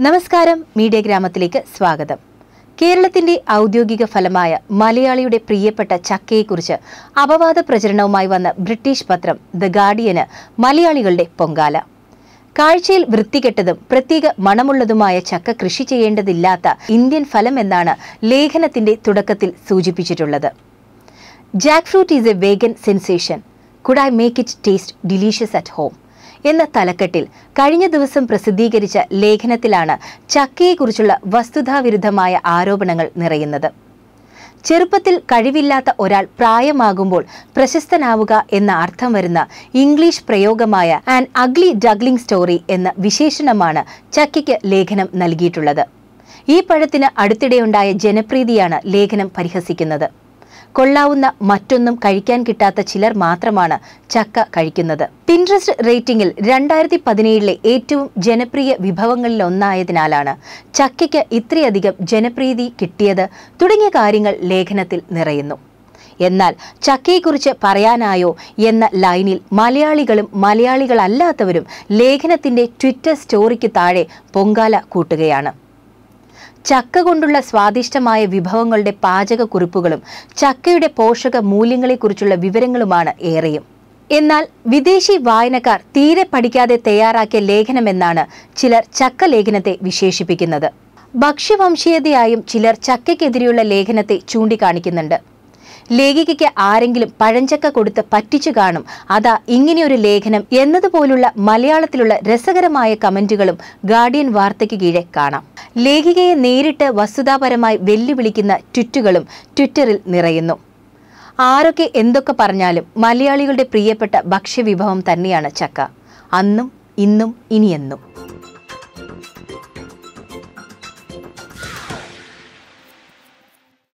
നമസ്കാരം മീഡിയ ഗ്രാമത്തിലേക്ക് സ്വാഗതം. കേരളത്തിന്റെ ഔദ്യോഗിക ഫലമായ മലയാളിയുടെ പ്രിയപ്പെട്ട ചക്കയെക്കുറിച്ച് അപവാദ പ്രചരണവുമായി വന്ന ബ്രിട്ടീഷ് പത്രം ദ ഗാർഡിയന് മലയാളികളുടെ പൊങ്കാല. കാഴ്ചയിൽ വൃത്തികെട്ടതും പ്രത്യേക മണമുള്ളതുമായ ചക്ക കൃഷി ചെയ്യേണ്ടതില്ലാത്ത ഇന്ത്യൻ ഫലം എന്നാണ് ലേഖനത്തിന്റെ തുടക്കത്തിൽ സൂചിപ്പിച്ചിട്ടുള്ളത്. Jackfruit is a vegan sensation. Could I make it taste delicious at home. എന്ന തലക്കെട്ടിൽ കഴിഞ്ഞ ദിവസം പ്രസിദ്ധീകരിച്ച ലേഖനത്തിലാണ് ചക്കയെക്കുറിച്ചുള്ള വസ്തുതാവിരുദ്ധമായ ആരോപണങ്ങൾ നിറയുന്നത്. ചെറുപ്പത്തിൽ കഴിവില്ലാത്ത ഒരാൾ പ്രായമാകുമ്പോൾ പ്രശസ്തനാവുക എന്ന അർത്ഥം വരുന്ന ഇംഗ്ലീഷ് പ്രയോഗമായ ആൻ അഗ്ലി ഡഗ്ലിംഗ് സ്റ്റോറി എന്ന വിശേഷണമാണ് ചക്കയ്ക്ക് ലേഖനം നൽകിയിട്ടുള്ളത്. ഈ പഴത്തിന് അടുത്തിടെയുണ്ടായ ജനപ്രീതിയാണ് ലേഖനം പരിഹസിക്കുന്നത്. കൊള്ളാവുന്ന മറ്റൊന്നും കഴിക്കാൻ കിട്ടാത്ത ചിലർ മാത്രമാണ് ചക്ക കഴിക്കുന്നത്. പിൻട്രസ്റ്റ് റേറ്റിംഗിൽ രണ്ടായിരത്തി പതിനേഴിലെ ഏറ്റവും ജനപ്രിയ വിഭവങ്ങളിലൊന്നായതിനാലാണ് ചക്കയ്ക്ക് ഇത്രയധികം ജനപ്രീതി കിട്ടിയത് തുടങ്ങിയ കാര്യങ്ങൾ ലേഖനത്തിൽ നിറയുന്നു. എന്നാൽ ചക്കയെക്കുറിച്ച് പറയാനായോ എന്ന ലൈനിൽ മലയാളികളും മലയാളികളല്ലാത്തവരും ലേഖനത്തിന്റെ ട്വിറ്റർ സ്റ്റോറിക്ക് താഴെ പൊങ്കാല കൂട്ടുകയാണ്. ചക്ക കൊണ്ടുള്ള സ്വാദിഷ്ടമായ വിഭവങ്ങളുടെ പാചകക്കുറിപ്പുകളും ചക്കയുടെ പോഷക മൂല്യങ്ങളെക്കുറിച്ചുള്ള വിവരങ്ങളുമാണ് ഏറെയും. എന്നാൽ വിദേശി വായനക്കാർ തീരെ പഠിക്കാതെ തയ്യാറാക്കിയ ലേഖനമെന്നാണ് ചിലർ ചക്ക ലേഖനത്തെ വിശേഷിപ്പിക്കുന്നത്. ഭക്ഷ്യവംശീയതയായും ചിലർ ചക്കയ്ക്കെതിരെയുള്ള ലേഖനത്തെ ചൂണ്ടിക്കാണിക്കുന്നുണ്ട്. ലേഖികയ്ക്ക് ആരെങ്കിലും പഴഞ്ചക്ക കൊടുത്ത് പറ്റിച്ചു കാണും. അതാ ഇങ്ങനെയൊരു ലേഖനം എന്നതുപോലുള്ള മലയാളത്തിലുള്ള രസകരമായ കമന്റുകളും ഗാർഡിയൻ വാർത്തയ്ക്ക് കീഴെ കാണാം. ലേഖികയെ നേരിട്ട് വസ്തുതാപരമായി വെല്ലുവിളിക്കുന്ന ട്വിറ്റുകളും ട്വിറ്ററിൽ നിറയുന്നു. ആരൊക്കെ എന്തൊക്കെ പറഞ്ഞാലും മലയാളികളുടെ പ്രിയപ്പെട്ട ഭക്ഷ്യവിഭവം തന്നെയാണ് ചക്ക. അന്നും ഇന്നും ഇനിയെന്നും.